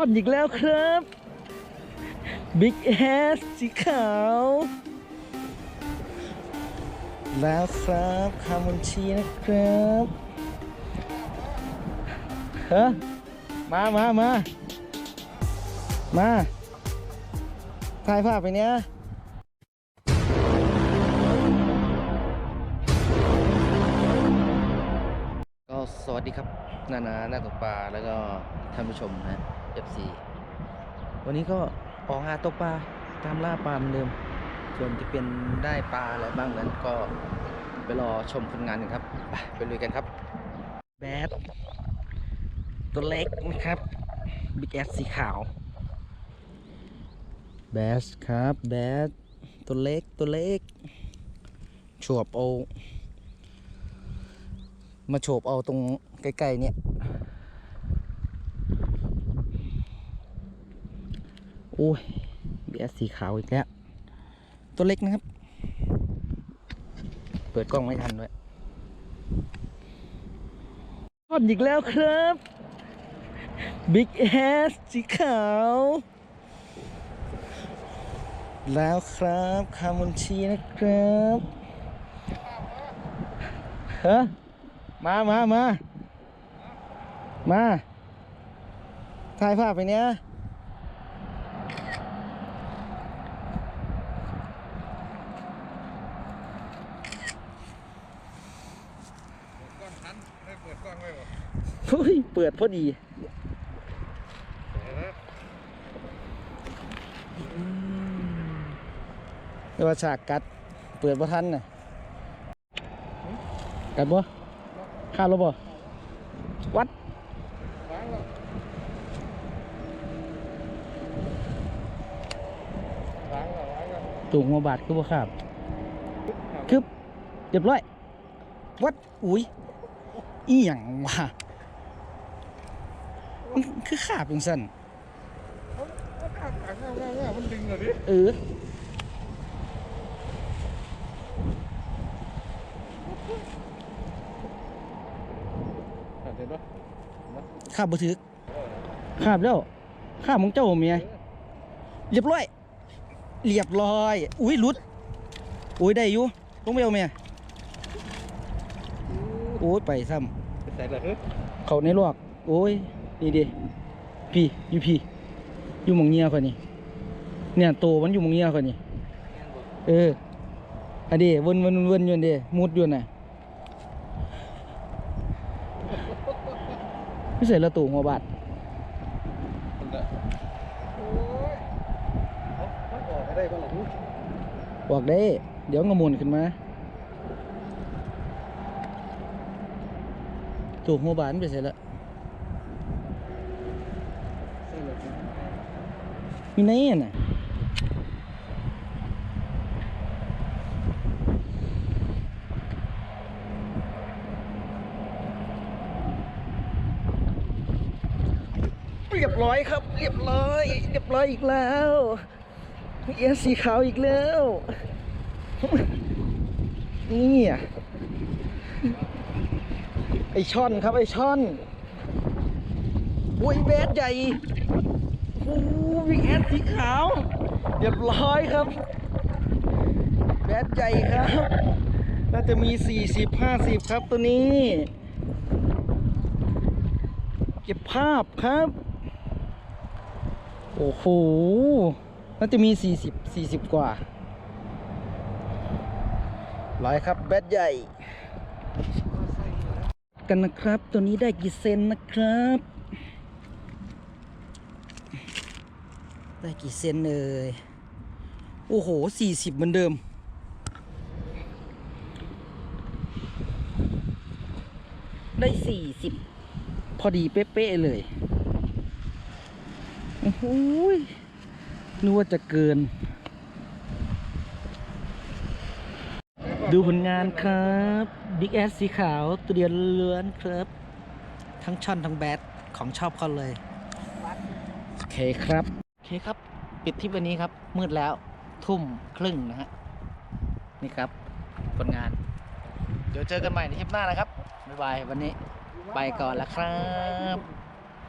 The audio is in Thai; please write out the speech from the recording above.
อดอีกแล้วครับ Big Ass สีขาว แล้วครับคามุนชีนะครับเฮ้มามามามาถ่ายภาพไปเนี้ยก็สวัสดีครับ นานาหน้าตกปลาแล้วก็ท่านผู้ชมนะ FC วันนี้ก็ออกหาตกปลาตามล่าปลาเหมือนเดิม ส่วนจะเป็นได้ปลาอะไรบ้างนั้นก็ไปรอชมผลงานกันครับ ไปไปลุยกันครับ แบดตัวเล็กนะครับบิ๊กแอสสีขาวแบสครับแบดตัวเล็กตัวเล็กฉวบเอา มาโฉบเอาตรงใกล้ๆเนี่ย อ้ยเบียสีขาวอีกแล้ว ตัวเล็กนะครับ เปิดกล้องไม่ทันด้วยทอดอีกแล้วครับ Big Ass สีขาว แล้วครับคารมุนชีนะครับฮะมามามามาถ่ายภาพไปเนี้ย กล้องทันได้เปิดกล้องไว้บ่ เฮ้ย เปิดพอดีเดี๋ยวนะแต่ว่าฉากกัด เปิดบ่ทันน่ะ กัดบ่ข้าวแล้วบ่วัดวางแล้ววางแล้ววางแล้วตุ่งหัวบาดคือบ่ครับคึบเรียบร้อย วัด อุ้ย อีหยังวะ มันคือขาบเป็นสั้นเอาเอาข้างข้างข้างข้างข้างมันดึงเหรอดิเออเห็นปะขาบบ่ถึกขาบแล้วขาบของเจ้าเมียเรียบร้อย เรียบร้อย อุ้ยหลุด อุ้ยได้อยู่ต้องไปเอาเมียโอ้ยไปซ้ไปใส่เลยเฮ้ยำเขาในลวก โอ้ย นี่ดิพี่อยู่พี่อยู่มองเงียคนนี้เนี่ยโตมันอยู่มองเงียคนนี้เอออันเดีวนวนวนวนอยู่อันเดีมุดอยู่น่ะไม่ใส่ละตูหัวบาดบอกได้ เดี๋ยวงมุนขึ้นมาตูหัวบาดมันไปใส่ละ ใส่เลย มีไหนอะเรียบร้อยครับ เรียบร้อย เรียบร้อยอีกแล้วเอียสีขาวอีกแล้ว นี่อะไอช่อนครับไอช่อนอุ้ยแบดใหญ่ อ้วิกแอดสีขาวเรียบร้อยครับ แบดใหญ่ครับ น่าจะมี 40 50 ครับตัวนี้ เก็บภาพครับ โอ้โห น่าจะมี 40 40 กว่าร้อยครับแบดใหญ่ กันนะครับ ตัวนี้ได้กี่เซนนะครับ ได้กี่เซนเอ่ยโอ้โหสี่สิบเหมือนเดิม ได้สี่สิบพอดีเป๊ะๆเลย โอ้โหยนึกว่าจะเกิน ดูผลงานครับ Big Ass สีขาวตัวเดียวล้วนครับ ทั้งช่อนทั้งแบดของชอบเขาเลย โอเคครับ เคครับ ปิดทริปวันนี้ครับ มืดแล้วทุ่มครึ่งนะฮะ นี่ครับ ผลงาน เดี๋ยวเจอกันใหม่ในทริปหน้านะครับ บ๊ายบาย วันนี้ไปก่อนละครับ